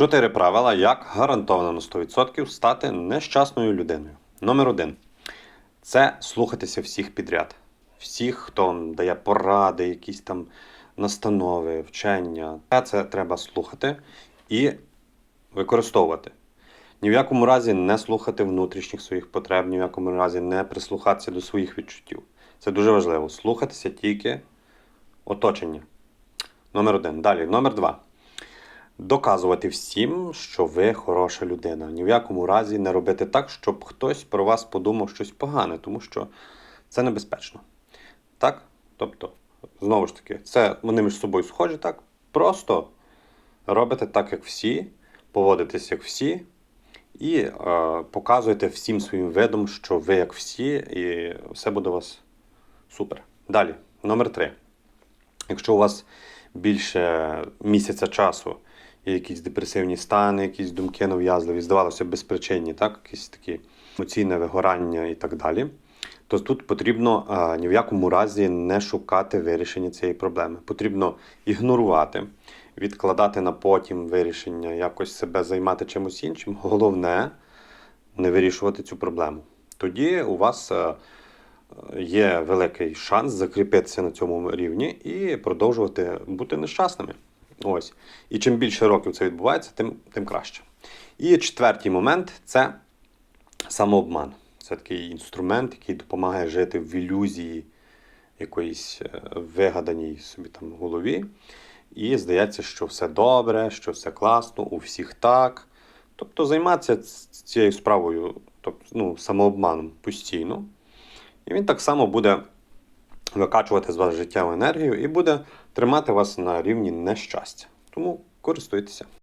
Чотири правила, як гарантовано на 100% стати нещасною людиною. Номер один це слухатися всіх підряд. Всіх, хто дає поради, якісь там настанови, вчення. Це треба слухати і використовувати. Ні в якому разі не слухати внутрішніх своїх потреб, ні в якому разі не прислухатися до своїх відчуттів. Це дуже важливо. Слухатися тільки оточення. Номер один. Далі, номер два. Доказувати всім, що ви хороша людина. Ні в якому разі не робити так, щоб хтось про вас подумав щось погане, тому що це небезпечно. Так? Тобто, знову ж таки, це вони між собою схожі, так? Просто робите так, як всі, поводитесь як всі, і е, показуєте всім своїм видом, що ви як всі, і все буде у вас супер. Далі, номер три. Якщо у вас більше місяця часу якісь депресивні стани, якісь думки нав'язливі, здавалося, безпричинні, так? якісь такі емоційне вигорання і так далі, то тут потрібно а, ні в якому разі не шукати вирішення цієї проблеми. Потрібно ігнорувати, відкладати на потім вирішення, якось себе займати чимось іншим. Головне не вирішувати цю проблему. Тоді у вас е, є великий шанс закріпитися на цьому рівні і продовжувати бути нещасними. Ось. І чим більше років це відбувається, тим, тим краще. І четвертий момент це самообман. Це такий інструмент, який допомагає жити в ілюзії якоїсь е, вигаданій собі там голові. І здається, що все добре, що все класно, у всіх так. Тобто займатися цією справою, тобто, ну, самообманом постійно. І він так само буде викачувати з вас життєву енергію і буде тримати вас на рівні нещастя. Тому користуйтеся.